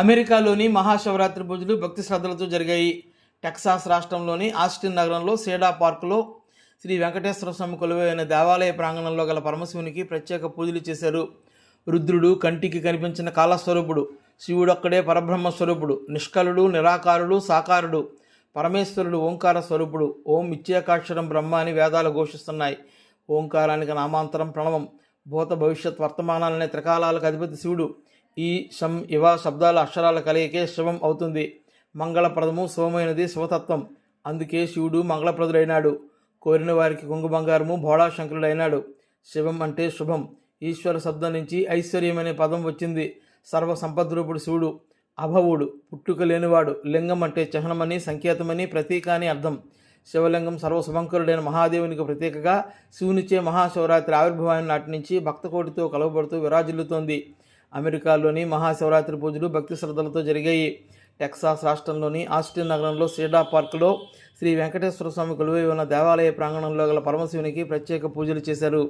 అమెరికాలోని మహాశివరాత్రి పూజలు భక్తి శ్రద్ధలతో జరిగాయి. టెక్సాస్ రాష్ట్రంలోని ఆస్టిన్ నగరంలో సేడా పార్కులో శ్రీ వెంకటేశ్వర స్వామి కొలువైన దేవాలయ ప్రాంగణంలో గల పరమశివునికి ప్రత్యేక పూజలు చేశారు. రుద్రుడు కంటికి కనిపించిన కాలస్వరూపుడు శివుడొక్కడే పరబ్రహ్మ స్వరూపుడు నిష్కలుడు నిరాకారుడు సాకారుడు పరమేశ్వరుడు ఓంకార స్వరూపుడు. ఓం ఇచ్చేకాక్షరం బ్రహ్మ అని వేదాలు ఘోషిస్తున్నాయి. ఓంకారానికి నామాంతరం ప్రణవం. భూత భవిష్యత్ వర్తమానాలనే త్రికాలాలకు అధిపతి శివుడు. ఈ శం ఇవ శబ్దాల అక్షరాల కలయికే శివం అవుతుంది. మంగళప్రదము శివమైనది శివతత్వం. అందుకే శివుడు మంగళప్రదుడైనాడు. కోరిన వారికి కుంగు బంగారము భోళాశంకరుడైనాడు శివం అంటే శుభం. ఈశ్వర శబ్దం నుంచి ఐశ్వర్యం అనే పదం వచ్చింది. సర్వ సంపద్రూపుడు శివుడు. అభవుడు. పుట్టుక లేనివాడు. లింగం అంటే చిహ్నమని సంకేతమని ప్రతీక అని అర్థం. శివలింగం సర్వశుభంకరుడైన మహాదేవునికి ప్రతీకగా శివునిచే మహాశివరాత్రి ఆవిర్భావాన్ని నాటి నుంచి భక్తకోటితో కలవబడుతూ విరాజిల్లుతోంది. అమెరికాలోని మహాశివరాత్రి పూజలు భక్తి శ్రద్ధలతో జరిగాయి. టెక్సాస్ రాష్ట్రంలోని ఆస్టిన్ నగరంలో సీడా పార్కులో శ్రీ వెంకటేశ్వర స్వామి కొలువై ఉన్న దేవాలయ ప్రాంగణంలో గల పరమశివునికి ప్రత్యేక పూజలు చేశారు.